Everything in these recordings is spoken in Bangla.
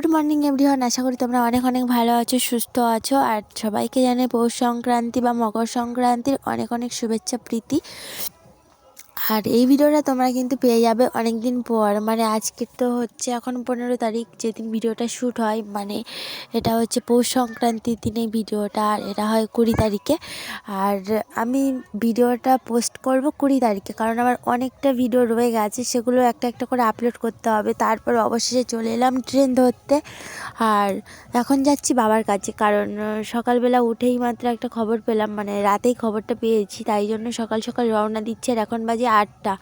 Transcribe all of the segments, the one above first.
গুড মর্নিং এভরিওয়ান আশা করি তোমরা অনেক অনেক ভালো আছো, সুস্থ আছো, আর সবাইকে জানে পৌষ সংক্রান্তি বা মকর সংক্রান্তির অনেক অনেক শুভেচ্ছা, প্রীতি। আর এই ভিডিওটা তোমরা কিন্তু পেয়ে যাবে অনেক দিন পর। মানে আজকে তো হচ্ছে এখন পনেরো তারিখ, যেদিন ভিডিওটা শ্যুট হয় মানে এটা হচ্ছে পৌষ সংক্রান্তির দিনে ভিডিওটা, আর এটা হয় কুড়ি তারিখে। আর আমি ভিডিওটা পোস্ট করব কুড়ি তারিখে, কারণ আমার অনেকটা ভিডিও রয়ে গেছে, সেগুলো একটা একটা করে আপলোড করতে হবে। তারপর অবশেষে চলে এলাম ট্রেন ধরতে। আর এখন যাচ্ছি বাবার কাছে, কারণ সকালবেলা উঠেই মাত্র একটা খবর পেলাম মানে রাতেই খবরটা পেয়েছি, তাই জন্য সকাল সকাল রওনা দিচ্ছে। আর এখন বাজে আটটা।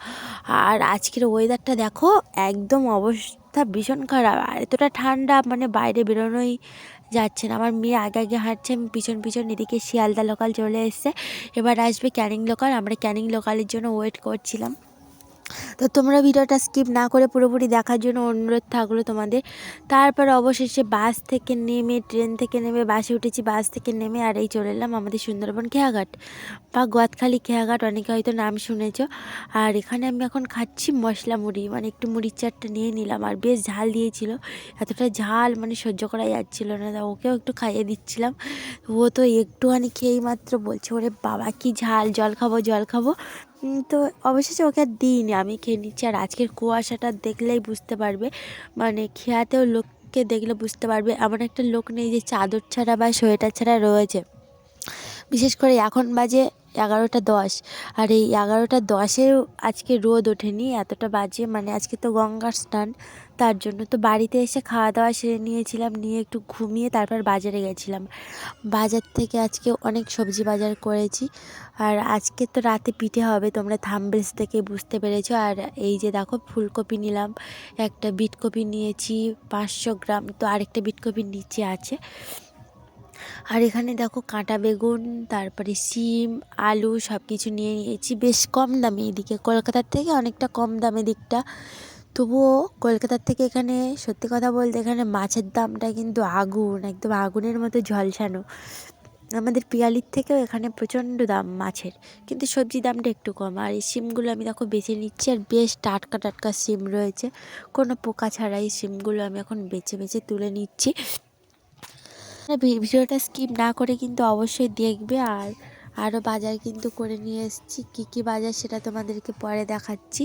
আর আজকের ওয়েদারটা দেখো, একদম অবস্থা ভীষণ খারাপ। আর এতটা ঠান্ডা মানে বাইরে বেরোনোই যাচ্ছে না। আমার মেয়ে আগে আগে হাঁটছে, আমি পিছন পিছন এদিকে শিয়ালদা লোকাল চলে এসছে। এবার আসবে ক্যানিং লোকাল আমরা ক্যানিং লোকালের জন্য ওয়েট করছিলাম। তো তোমরা ভিডিওটা স্কিপ না করে পুরোপুরি দেখার জন্য অনুরোধ থাকল তোমাদের। তারপর অবশেষে বাস থেকে নেমে, ট্রেন থেকে নেমে, বাসে উঠেছি, বাস থেকে নেমে আর এই চলে এলাম আমাদের সুন্দরবন খেয়াঘাট বা গোয়াতখালি খেয়াঘাট, অনেকে হয়তো নাম শুনেছ। আর এখানে আমি এখন খাচ্ছি মশলা মুড়ি মানে একটু মুড়ির চারটা নিয়ে নিলাম আর বেশ ঝাল দিয়েছিল। এতটা ঝাল মানে সহ্য করা যাচ্ছিল না, তা ওকেও একটু খাইয়ে দিচ্ছিলাম। ও তো একটুখানি খেয়েই মাত্র বলছে, ওরে বাবা, কি ঝাল, জল খাব জল খাব। তো অবশেষে ওকে আর দিইনি। আমি খেয়ে নিচ্ছি। আর আজকের কুয়াশাটা দেখলেই বুঝতে পারবে। মানে খেয়াতেও লোককে দেখলে বুঝতে পারবে। এমন একটা লোক নেই যে চাদর ছাড়া বা সোয়েটার ছাড়া রয়েছে। বিশেষ করে এখন বাজে এগারোটা দশ। আর এই এগারোটা দশেও আজকে রোদ ওঠেনি, এতটা বাজে। মানে আজকে তো গঙ্গার স্নান, তার জন্য তো বাড়িতে এসে খাওয়া দাওয়া সেরে নিয়েছিলাম, নিয়ে একটু ঘুমিয়ে তারপর বাজারে গেছিলাম। বাজার থেকে আজকে অনেক সবজি বাজার করেছি। আর আজকে তো রাতে পিঠে হবে, তোমরা থামবেলস থেকে বুঝতে পেরেছ। আর এই যে দেখো, ফুলকপি নিলাম, একটা বিটকপি নিয়েছি, পাঁচশো গ্রাম। তো আরেকটা বিটকপির নিচে আছে। আর এখানে দেখো কাঁটা বেগুন, তারপরে শিম, আলু সব কিছু নিয়ে নিয়েছি। বেশ কম দামে এদিকে। কলকাতার থেকে অনেকটা কম দামে দিকটা। তবুও কলকাতার থেকে এখানে, সত্যি কথা বলতে এখানে মাছের দামটা কিন্তু আগুন, একদম আগুনের মতো ঝলসানো। আমাদের পিয়ালির থেকেও এখানে প্রচণ্ড দাম মাছের। কিন্তু সবজির দামটা একটু কম। আর এই সিমগুলো আমি দেখো বেছে নিচ্ছি আর বেশ টাটকা টাটকা সিম রয়েছে। কোনো পোকা ছাড়াই সিমগুলো আমি এখন বেছে বেছে তুলে নিচ্ছি। ভিডিওটা স্কিপ না করে কিন্তু অবশ্যই দেখবে। আর আরও বাজার কিন্তু করে নিয়ে এসেছি। কী কী বাজার সেটা তোমাদেরকে পরে দেখাচ্ছি।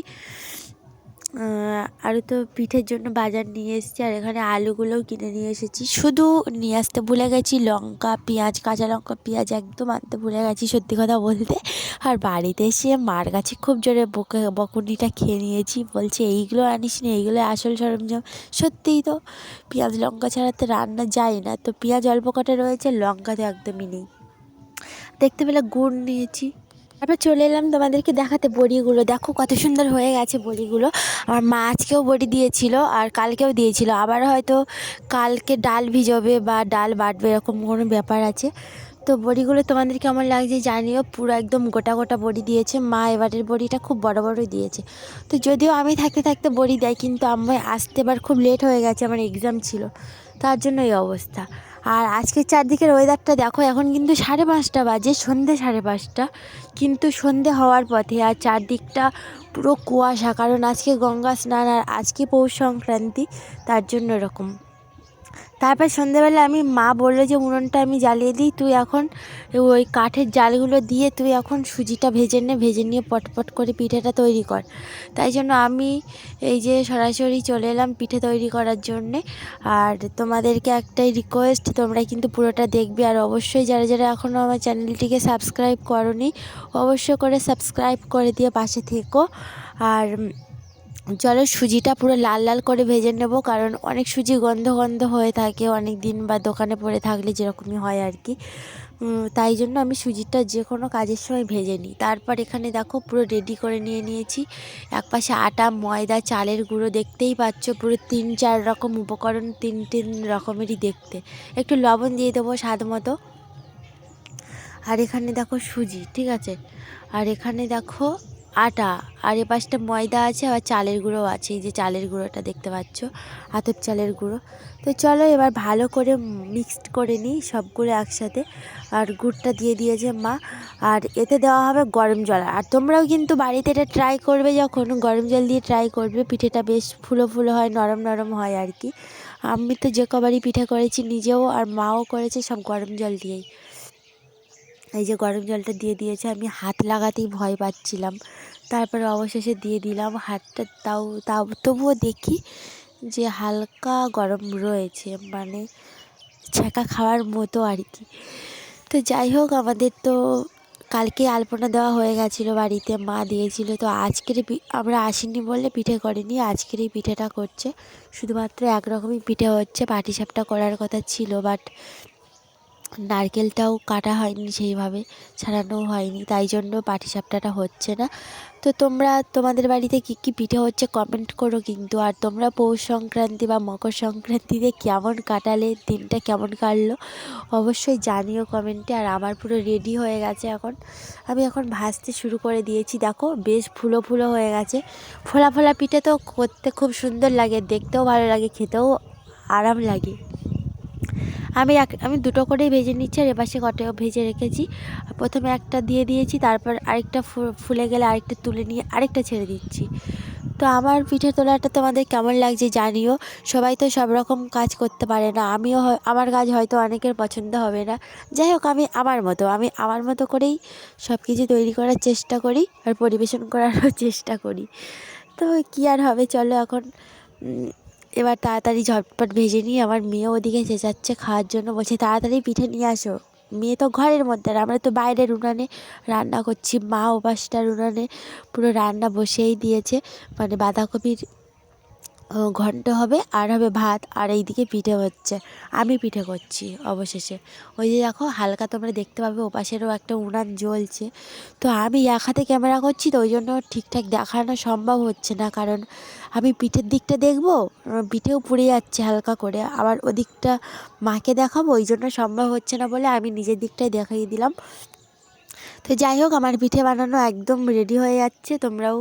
আরও তো পিঠের জন্য বাজার নিয়ে এসেছি, আর এখানে আলুগুলোও কিনে নিয়ে এসেছি। শুধু নিয়ে আসতে ভুলে গেছি, লঙ্কা, পেঁয়াজ, কাঁচা লঙ্কা, পেঁয়াজ একদম আনতে ভুলে গেছি, সত্যি কথা বলতে। আর বাড়িতে এসে মার কাছে খুব জোরে বকে, বকুনিটা খেয়ে নিয়েছি, বলছে, এইগুলো আনিস নি, এইগুলো আসল সরঞ্জাম। সত্যিই তো, পেঁয়াজ, লঙ্কা ছাড়া তো রান্না যায় না। তো পেঁয়াজ অল্প কটা রয়েছে, লঙ্কা তো একদমই নেই। দেখতে পেলে গুড় নিয়েছি। তারপর চলে এলাম তোমাদেরকে দেখাতে বড়িগুলো। দেখো কত সুন্দর হয়ে গেছে বড়িগুলো। আমার মা আজকেও বড়ি দিয়েছিল আর কালকেও দিয়েছিল। আবার হয়তো কালকে ডাল ভিজবে বা ডাল বাটবে, এরকম কোনো ব্যাপার আছে। তো বড়িগুলো তোমাদের কেমন লাগছে জানিও। পুরো একদম গোটা গোটা বড়ি দিয়েছে। মা এবারের বড়িটা খুব বড় বড়ই দিয়েছে। তো যদিও আমি থাকতে থাকতে বড়ি দেয়, কিন্তু আমার আসতে এবার খুব লেট হয়ে গেছে, আমার এক্সাম ছিল। তার জন্য এই অবস্থা। আর আজকের চারদিকের ওয়েদারটা দেখো, এখন কিন্তু সাড়ে পাঁচটা বাজে, সন্ধে সাড়ে পাঁচটা। কিন্তু সন্ধে হওয়ার পথে আর চারদিকটা পুরো কুয়াশা, কারণ আজকে গঙ্গা স্নান আর আজকে পৌষ সংক্রান্তি, তার জন্য এরকম। তারপর সন্ধেবেলা আমি, মা বলল যে, উনুনটা আমি জ্বালিয়ে দিই, তুই এখন ওই কাঠের জালগুলো দিয়ে তুই এখন সুজিটা ভেজে নে, ভেজে নিয়ে পটপট করে পিঠেটা তৈরি কর। তাই জন্য আমি এই যে সরাসরি চলে এলাম পিঠে তৈরি করার জন্যে। আর তোমাদেরকে একটাই রিকোয়েস্ট তোমরা কিন্তু পুরোটা দেখবে। আর অবশ্যই যারা যারা এখনও আমার চ্যানেলটিকে সাবস্ক্রাইব করনি, অবশ্যই করে সাবস্ক্রাইব করে দিয়ে পাশে থেকো। আর চলো সুজিটা পুরো লাল লাল করে ভেজে নেব, কারণ অনেক সুজি গন্ধ গন্ধ হয়ে থাকে অনেক দিন বা দোকানে পড়ে থাকলে যেরকমই হয় আর কি। তাই জন্য আমি সুজিটা যে কোনো কাজের সময় ভেজে নিই। তারপর এখানে দেখো পুরো রেডি করে নিয়ে নিয়েছি। এক পাশে আটা, ময়দা, চালের গুঁড়ো দেখতেই পাচ্ছ, পুরো তিন চার রকম উপকরণ, তিন তিন রকমেরই দেখতে। একটু লবণ দিয়ে দেবো স্বাদ মতো। আর এখানে দেখো সুজি, ঠিক আছে? আর এখানে দেখো আটা, আর এ পাশটা ময়দা আছে, আবার চালের গুঁড়ো আছে। এই যে চালের গুঁড়োটা দেখতে পাচ্ছ, আতপ চালের গুঁড়ো। তো চলো এবার ভালো করে মিক্সড করে নিই সবগুলো একসাথে। আর গুড়টা দিয়ে দিয়েছে মা। আর এতে দেওয়া হবে গরম জল। আর তোমরাও কিন্তু বাড়িতে এটা ট্রাই করবে যখন। গরম জল দিয়ে ট্রাই করবে, পিঠেটা বেশ ফুলো ফুলো হয়, নরম নরম হয় আর কি। আমি তো যে কবারই পিঠে করেছি, নিজেও আর মাও করেছে সব গরম জল দিয়েই। এই যে গরম জলটা দিয়ে দিয়েছে, আমি হাত লাগাতেই ভয় পাচ্ছিলাম। তারপরে অবশেষে দিয়ে দিলাম হাতটা, তাও তাও তবুও দেখি যে হালকা গরম রয়েছে মানে ছ্যাঁকা খাওয়ার মতো আর কি। তো যাই হোক, আমাদের তো কালকে আলপনা দেওয়া হয়ে গেছিল বাড়িতে, মা দিয়েছিল। তো আজকের আমরা আসিনি বলে পিঠে করিনি, আজকের এই পিঠেটা করছে। শুধুমাত্র একরকমই পিঠে হচ্ছে, পাটিসাপটা করার কথা ছিল বাট নারকেলটাও কাটা হয়নি সেইভাবে, ছাড়ানোও হয়নি, তাই জন্য পাটিসাপটাটা হচ্ছে না। তো তোমরা, তোমাদের বাড়িতে কী কী পিঠে হচ্ছে কমেন্ট করো কিন্তু। আর তোমরা পৌষ সংক্রান্তি বা মকর সংক্রান্তিতে কেমন কাটালে, দিনটা কেমন কাটলো, অবশ্যই জানিও কমেন্টে আর আমার পুরো রেডি হয়ে গেছে এখন। আমি এখন ভাজতে শুরু করে দিয়েছি। দেখো, বেশ ফুলো ফুলো হয়ে গেছে। ফোলা ফোলা পিঠে তো করতে খুব সুন্দর লাগে, দেখতেও ভালো লাগে, খেতেও আরাম লাগে। আমি এক, আমি দুটো করেই ভেজে নিচ্ছি আর এপাশে কটাও ভেজে রেখেছি। প্রথমে একটা দিয়ে দিয়েছি, তারপর আরেকটা ফুলে গেলে আরেকটা তুলে নিয়ে আরেকটা ছেড়ে দিচ্ছি। তো আমার পিঠে তোলাটা তোমাদের কেমন লাগছে জানিও। সবাই তো সব রকম কাজ করতে পারে না, আমিও আমার কাজ হয়তো অনেকের পছন্দ হবে না। যাই হোক, আমি আমার মতো, আমি আমার মতো করেই সব কিছু তৈরি করার চেষ্টা করি আর পরিবেশন করারও চেষ্টা করি। তো কী আর হবে, চলো এখন এবার তাড়াতাড়ি ঝটপট ভেজে নিয়ে আমার মেয়ে ওদিকে চেঁচাচ্ছে খাওয়ার জন্য। বলছে, তাড়াতাড়ি পিঠে নিয়ে আসো। মেয়ে তো ঘরের মধ্যে আর আমরা তো বাইরের উনানে রান্না করছি। মা ওপাশটার উনানে পুরো রান্না বসেই দিয়েছে। মানে বাঁধাকপির ঘন্ট হবে, আর হবে ভাত, আর এইদিকে পিঠে হচ্ছে। আমি পিঠে করছি অবশেষে। ওই যে দেখো, হালকা তোমরা দেখতে পাবে, ওপাশেরও একটা উনান জ্বলছে। তো আমি এক হাতে ক্যামেরা করছি, তো ওই জন্য ঠিকঠাক দেখানো সম্ভব হচ্ছে না, কারণ আমি পিঠের দিকটা দেখব পিঠেও পুড়ে যাচ্ছে হালকা করে। আবার ওদিকটা মাকে দেখাবো, ওই জন্য সম্ভব হচ্ছে না বলে আমি নিজের দিকটাই দেখিয়ে দিলাম। তো যাই হোক, আমার পিঠে বানানো একদম রেডি হয়ে যাচ্ছে। তোমরাও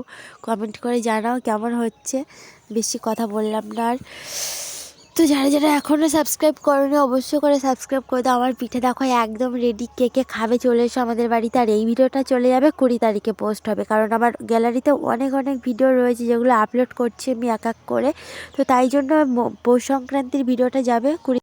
কমেন্ট করে জানাও কেমন হচ্ছে। বেশি কথা বললাম না আর। তো যারা যারা এখনও সাবস্ক্রাইব করেনি, অবশ্যই করে সাবস্ক্রাইব করে দাও। আমার পিঠে দেখো একদম রেডি কে কে খাবে চলে এসো আমাদের বাড়িতে। আর এই ভিডিওটা চলে যাবে কুড়ি তারিখে পোস্ট হবে। কারণ আমার গ্যালারিতে অনেক অনেক ভিডিও রয়েছে যেগুলো আপলোড করছি আমি এক এক করে। তো তাই জন্য পৌষ সংক্রান্তির ভিডিওটা যাবে কুড়ি